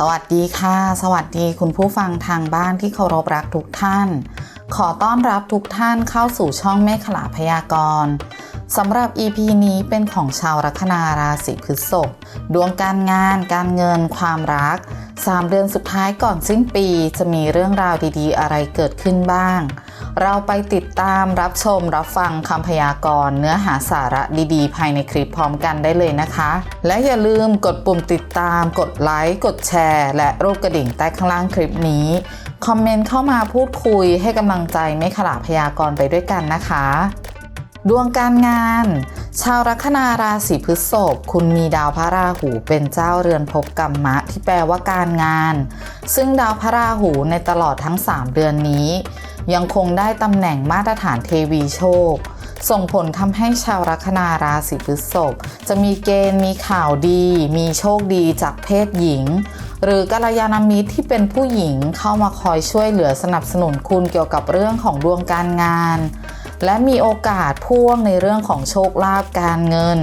สวัสดีค่ะ สวัสดีคุณผู้ฟังทางบ้านที่เคารพรักทุกท่าน ขอต้อนรับทุกท่านเข้าสู่ช่องเมฆขลาพยากรณ์สำหรับ EP นี้เป็นของชาวลัคนาราศีพฤษภดวงการงาน การเงิน ความรัก 3 เดือนสุดท้ายก่อนสิ้นปีจะมีเรื่องราวดีๆ อะไรเกิดขึ้นบ้าง เราไปติดตามรับชมรับฟังคำพยากรณ์เนื้อหาสาระดีๆ ภายในคลิปพร้อมกันได้เลยนะคะ และอย่าลืมกดปุ่มติดตาม กดไลค์ กดแชร์ และรูปกระดิ่งใต้ข้างล่างคลิปนี้ คอมเมนต์เข้ามาพูดคุยให้กำลังใจไม่ขลาพยากรณ์ไปด้วยกันนะคะ ดวงการงาน ชาวลัคนาราศีพฤษภคุณมีดาวพระราหูเป็นเจ้าเรือนภพกรรมะที่แปลว่าการงาน ซึ่งดาวพระราหูในตลอดทั้ง 3 เดือนนี้ ยังคงได้ตำแหน่งมาตรฐานเทวีโชค ส่งผลทำให้ชาวลัคนาราศีพฤษภจะมีเกณฑ์มีข่าวดี มีโชคดีจากเพศหญิง หรือกัลยาณมิตรที่เป็นผู้หญิงเข้ามาคอยช่วยเหลือสนับสนุนคุณเกี่ยวกับเรื่องของดวงการงานและมีโอกาสพ่วงในเรื่องของโชคลาภการเงิน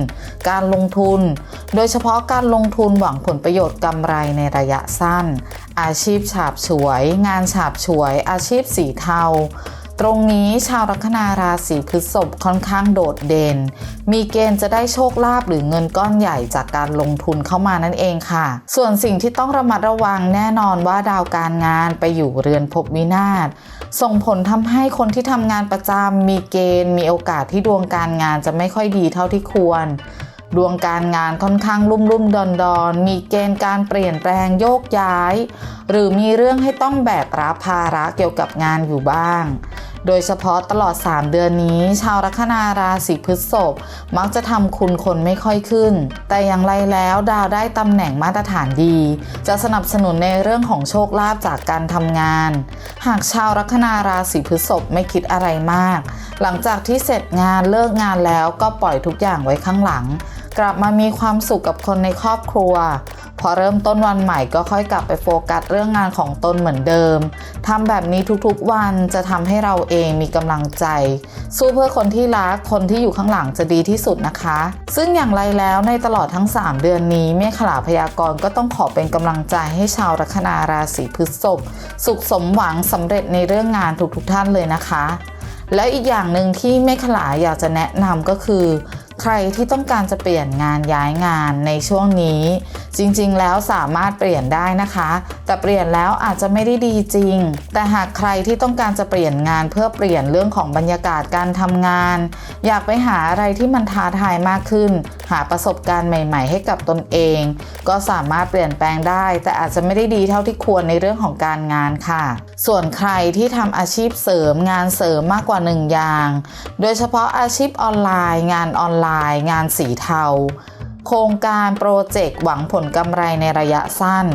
การลงทุน โดยเฉพาะการลงทุนหวังผลประโยชน์กำไรในระยะสั้น อาชีพฉาบฉวย งานฉาบฉวย อาชีพสีเทา ตรงนี้ชาวลัคนาราศีพฤษภค่อนข้างโดดเด่น มีเกณฑ์จะได้โชคลาภหรือเงินก้อนใหญ่จากการลงทุนเข้ามานั่นเองค่ะ ส่วนสิ่งที่ต้องระมัดระวังแน่นอนว่าดาวการงานไปอยู่เรือนภพวินาศส่งผลทำให้คนที่ทำงานประจำมีเกณฑ์ มีโอกาสที่ดวงการงานจะไม่ค่อยดีเท่าที่ควร ดวงการงานค่อนข้างลุ่มลุ่มดอนดอนมีเกณฑ์การเปลี่ยนแปลงโยกย้าย หรือมีเรื่องให้ต้องแบกรับภาระเกี่ยวกับงานอยู่บ้าง โดยเฉพาะตลอด 3 เดือนนี้ ชาวลัคนาราศีพฤษภมักจะทำคุณคนไม่ค่อยขึ้น แต่อย่างไรแล้วดาวได้ตำแหน่งมาตรฐานดี จะสนับสนุนในเรื่องของโชคลาภจากการทำงาน หากชาวลัคนาราศีพฤษภไม่คิดอะไรมาก หลังจากที่เสร็จงานเลิกงานแล้วก็ปล่อยทุกอย่างไว้ข้างหลัง กลับมามีความสุขกับคนในครอบครัว พอเริ่มต้นวันใหม่ก็ค่อยกลับไปโฟกัสเรื่องงานของตนเหมือนเดิมทำแบบนี้ทุกๆวันจะทำให้เราเองมีกำลังใจ สู้เพื่อคนที่รักคนที่อยู่ข้างหลังจะดีที่สุดนะคะ ซึ่งอย่างไรแล้วในตลอดทั้ง 3 เดือนนี้เมฆขลาพยากรณ์ก็ต้องขอเป็นกำลังใจให้ชาวลัคนาราศีพฤษภสุขสมหวังสำเร็จในเรื่องงานทุกๆท่านเลยนะคะ แล้วอีกอย่างหนึ่งที่เมฆขลาอยากจะแนะนำก็คือ ใครที่ต้องการจะเปลี่ยนงานย้ายงานในช่วงนี้ จริงๆ แล้วสามารถเปลี่ยนได้นะคะแต่เปลี่ยนแล้วอาจจะไม่ได้ดีจริง แต่หากใครที่ต้องการจะเปลี่ยนงานเพื่อเปลี่ยนเรื่องของบรรยากาศการทำงาน อยากไปหาอะไรที่มันท้าทายมากขึ้น หาประสบการณ์ใหม่ ๆ ให้กับตนเอง ก็สามารถเปลี่ยนแปลงได้ แต่อาจจะไม่ได้ดีเท่าที่ควรในเรื่องของการงานค่ะ ส่วนใครที่ทำอาชีพเสริมงานเสริมมากกว่าหนึ่งอย่าง โดยเฉพาะอาชีพออนไลน์ งานออนไลน์ งานสีเทา โครงการโปรเจกต์หวังผลกำไรในระยะสั้น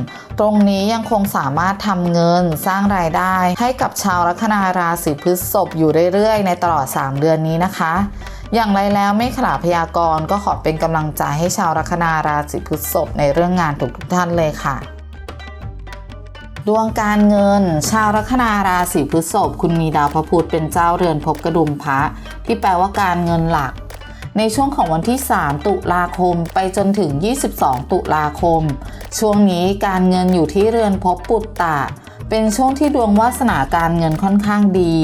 ตรงนี้ยังคงสามารถทำเงินสร้างรายได้ ให้กับชาวลัคนาราศีพฤษภอยู่เรื่อยๆ ในตลอด 3 เดือนนี้นะคะ อย่างไรแล้วไม่ขลาพยากรณ์ก็ขอเป็นกำลังใจให้ชาวลัคนาราศีพฤษภในเรื่องงานทุกท่านเลยค่ะดวงการเงิน ชาวลัคนาราศีพฤษภคุณมีดาวพระพุธเป็นเจ้าเรือนภพกระดุมพระที่แปลว่าการเงินหลัก ในช่วงของวันที่ 3 ตุลาคมไปจนถึง 22 ตุลาคม ช่วงนี้การเงินอยู่ที่เรือนภพปุตตะ เป็นช่วงที่ดวงวาสนาการเงินค่อนข้างดี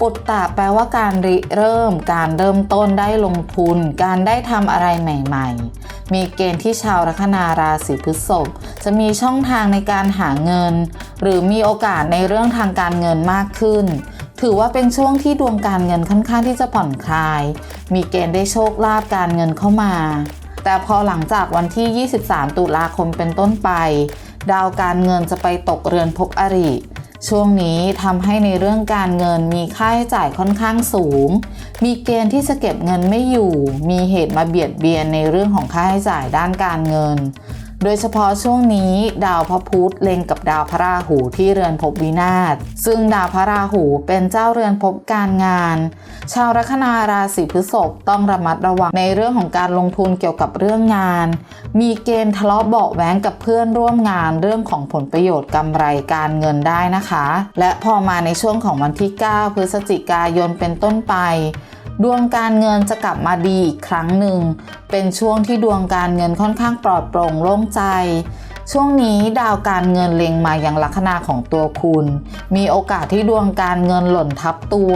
ปุตตะแปลว่าการริเริ่ม การเริ่มต้นได้ลงทุน การได้ทำอะไรใหม่ ๆ มีเกณฑ์ที่ชาวลัคนาราศีพฤษภจะมีช่องทางในการหาเงิน หรือมีโอกาสในเรื่องทางการเงินมากขึ้น ถือว่าเป็นช่วงที่ดวงการเงินค่อนข้างที่จะผ่อนคลาย มีเกณฑ์ได้โชคลาภการเงินเข้ามา แต่พอหลังจากวันที่ 23 ตุลาคมเป็นต้นไป ดาวการเงินจะไปตกเรือนภพอริช่วงนี้ทำให้ในเรื่องการเงินมีค่าใช้จ่ายค่อนข้างสูง มีเกณฑ์ที่จะเก็บเงินไม่อยู่ มีเหตุมาเบียดเบียนในเรื่องของค่าใช้จ่ายด้านการเงิน โดยเฉพาะช่วงนี้ดาวพระพุธเล็งกับดาวพระราหูที่เรือนภพวินาศ ซึ่งดาวพระราหูเป็นเจ้าเรือนภพการงาน ชาวลัคนาราศีพฤษภต้องระมัดระวังในเรื่องของการลงทุนเกี่ยวกับเรื่องงาน มีเกณฑ์ทะเลาะเบาะแว้งกับเพื่อนร่วมงานเรื่องของผลประโยชน์กำไรการเงินได้นะคะ และพอมาในช่วงของวันที่ 9 พฤศจิกายนเป็นต้นไป ดวงการเงินจะกลับมาดีอีกครั้งหนึ่ง เป็นช่วงที่ดวงการเงินค่อนข้างปลอดโปร่งโล่งใจ ช่วงนี้ดาวการเงินเล็งมายังลัคนาของตัวคุณ มีโอกาสที่ดวงการเงินหล่นทับตัว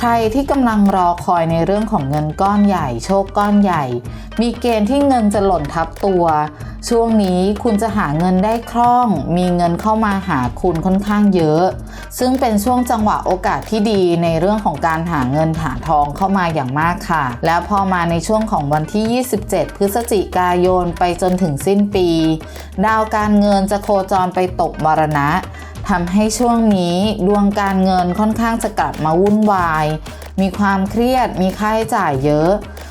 ใครที่กำลังรอคอยในเรื่องของเงินก้อนใหญ่ โชคก้อนใหญ่ มีเกณฑ์ที่เงินจะหล่นทับตัว ช่วงนี้คุณจะหาเงินได้คล่อง มีเงินเข้ามาหาคุณค่อนข้างเยอะ ซึ่งเป็นช่วงจังหวะโอกาสที่ดีในเรื่องของการหาเงินหาทองเข้ามาอย่างมากค่ะ แล้วพอมาในช่วงของวันที่ 27 พฤศจิกายนไปจนถึงสิ้นปี ดาวการเงินจะโคจรไปตกมรณะ ทำให้ช่วงนี้ดวงการเงินค่อนข้างจะกลับมาวุ่นวาย มีความเครียดมีค่าใช้จ่ายเยอะ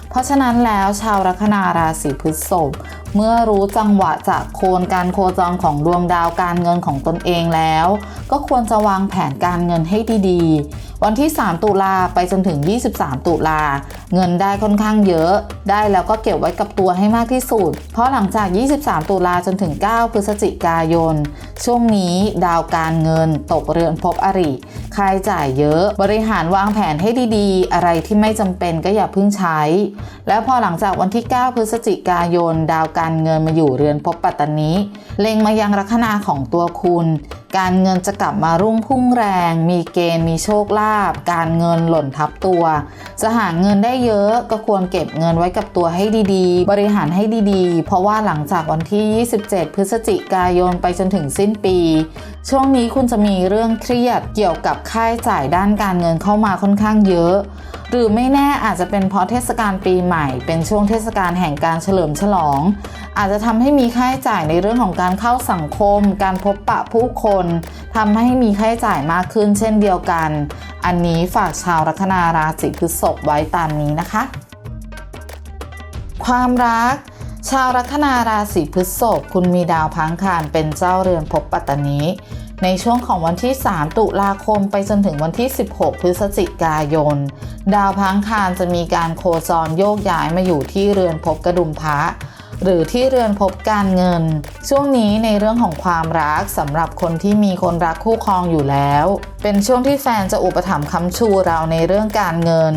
เพราะฉะนั้นแล้วชาวลัคนาราศีพฤษภเมื่อรู้จังหวะจากโคนการโคจรของดวงดาวการเงินของตนเองแล้ว ก็ควรจะวางแผนการเงินให้ดีๆ วันที่ 3 ตุลาไปจนถึง 23 ตุลา เงินได้ค่อนข้างเยอะ ได้แล้วก็เก็บไว้กับตัวให้มากที่สุด เพราะหลังจาก 23 ตุลาจนถึง 9 พฤศจิกายน ช่วงนี้ดาวการเงินตกเรือนภพอริค่าใช้จ่ายเยอะ บริหารวางแผนให้ดีๆ อะไรที่ไม่จำเป็นก็อย่าเพิ่งใช้ แล้วพอหลังจากวันที่ 9 พฤศจิกายน ดาวการเงินมาอยู่เรือนภพปัตตานีเล็งมายังลัคนาของตัวคุณ การเงินจะกลับมารุ่งพุ่งแรง มีเกณฑ์มีโชคลาภการเงินหล่นทับตัว จะหาเงินได้เยอะก็ควรเก็บเงินไว้กับตัวให้ดีๆ บริหารให้ดีๆ เพราะว่าหลังจากวันที่ 27 พฤศจิกายนไปจนถึงสิ้นปี ช่วงนี้คุณจะมีเรื่องเครียดเกี่ยวกับค่าใช้จ่ายด้านการเงินเข้ามาค่อนข้างเยอะ หรือไม่แน่อาจจะเป็นเพราะเทศกาลปีใหม่ เป็นช่วงเทศกาลแห่งการเฉลิมฉลอง อาจจะทำให้มีค่าใช้จ่ายในเรื่องของการเข้าสังคม การพบปะผู้คนทำให้มีค่าใช้จ่ายมากขึ้นเช่นเดียวกัน อันนี้ฝากชาวลัคนาราศีพฤษภไว้ตามนี้นะคะ ความรัก ชาวลัคนาราศีพฤษภคุณมีดาวพังคานเป็นเจ้าเรือนภพปัตตานีในช่วงของวันที่ 3 ตุลาคมไปจนถึงวันที่ 16 พฤศจิกายน ดาวพังคานจะมีการโคจรโยกย้ายมาอยู่ที่เรือนภพกระดุมพระ หรือที่เรือนพบการเงิน ช่วงนี้ในเรื่องของความรักสำหรับคนที่มีคนรักคู่ครองอยู่แล้ว เป็นช่วงที่แฟนจะอุปถัมภ์ค้ำชูเราในเรื่องการเงิน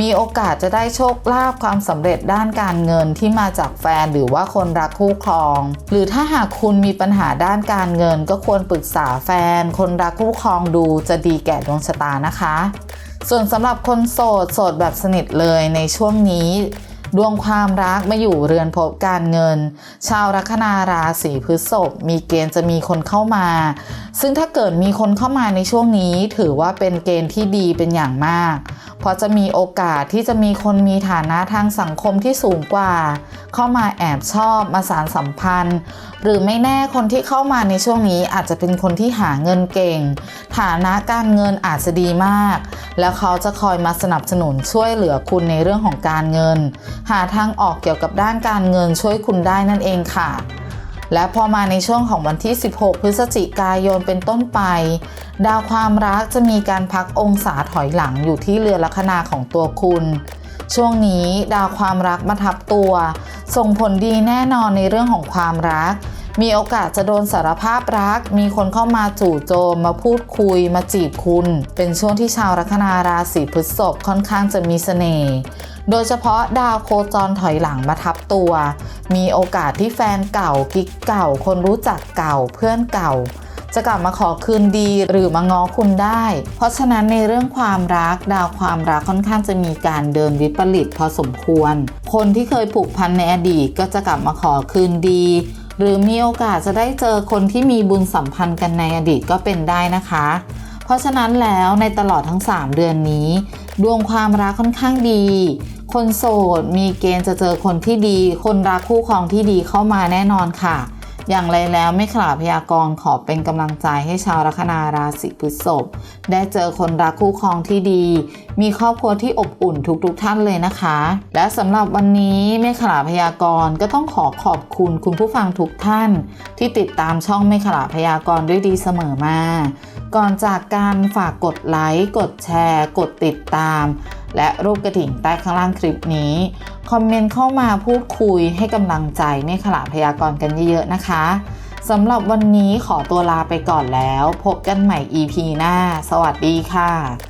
มีโอกาสจะได้โชคลาภความสำเร็จด้านการเงินที่มาจากแฟนหรือว่าคนรักคู่ครอง หรือถ้าหากคุณมีปัญหาด้านการเงิน ก็ควรปรึกษาแฟน คนรักคู่ครองดูจะดีแก่ดวงชะตานะคะ ส่วนสำหรับคนโสดโสดแบบสนิทเลยในช่วงนี้ ดวงความรักมาอยู่เรือนภพการเงิน ชาวลัคนาราศีพฤษภมีเกณฑ์จะมีคนเข้ามา ซึ่งถ้าเกิดมีคนเข้ามาในช่วงนี้ถือว่าเป็นเกณฑ์ที่ดีเป็นอย่างมาก เพราะจะมีโอกาสที่จะมีคนมีฐานะทางสังคมที่สูงกว่า เข้ามาแอบชอบมาสารสัมพันธ์ หรือไม่แน่คนที่เข้ามาในช่วงนี้อาจจะเป็นคนที่หาเงินเก่ง ฐานะการเงินอาจจะดีมาก แล้วเขาจะคอยมาสนับสนุนช่วยเหลือคุณในเรื่องของการเงิน หาทางออกเกี่ยวกับด้านการเงินช่วยคุณได้นั่นเองค่ะ และพอมาในช่วงของวันที่ 16 พฤศจิกายนเป็นต้นไป ดาวความรักจะมีการพักองศาถอยหลังอยู่ที่เรือลัคนาของตัวคุณช่วงนี้ดาวความรักมาทับตัว ส่งผลดีแน่นอนในเรื่องของความรัก มีโอกาสจะโดนสารภาพรัก มีคนเข้ามาจู่โจม มาพูดคุย มาจีบคุณ เป็นช่วงที่ชาวลัคนาราศีพฤษภค่อนข้างจะมีเสน่ห์ โดยเฉพาะดาวโคจรถอยหลังมาทับตัว มีโอกาสที่แฟนเก่ากิ๊กเก่า คนรู้จักเก่าเพื่อนเก่า จะกลับมาขอคืนดีหรือมาง้อคุณได้ เพราะฉะนั้นในเรื่องความรักดาวความรักค่อนข้างจะมีการเดินวิปริตพอสมควร คนที่เคยผูกพันในอดีตก็จะกลับมาขอคืนดี หรือมีโอกาสจะได้เจอคนที่มีบุญสัมพันธ์กันในอดีตก็เป็นได้นะคะ เพราะฉะนั้นแล้วในตลอดทั้ง 3 เดือนนี้ ดวงความรักค่อนข้างดี คนโสดมีเกณฑ์จะเจอคนที่ดี คนรักคู่ครองที่ดีเข้ามาแน่นอนค่ะ อย่างไรแล้วไม่ขลาพยากรณ์ขอเป็นกำลังใจให้ชาวลัคนาราศีพฤษภได้เจอคนรักคู่ครองที่ดี มีครอบครัวที่อบอุ่นทุกๆทท่านเลยนะคะ และสำหรับวันนี้ไม่ขลาพยากรณ์ก็ต้องขอขอบคุณคุณผู้ฟังทุกท่าน ที่ติดตามช่องไม่ขลาพยากรณ์ด้วยดีเสมอมา ก่อนจากการฝากกดไลค์กดแชร์ กดติดตาม และรูปกระดิ่งใต้ข้างล่างคลิปนี้ คอมเมนต์เข้ามาพูดคุยให้กำลังใจไม่ขลาพยากรณ์กันเยอะๆนะคะสำหรับวันนี้ขอตัวลาไปก่อนแล้ว พบกันใหม่ EP หน้า สวัสดีค่ะ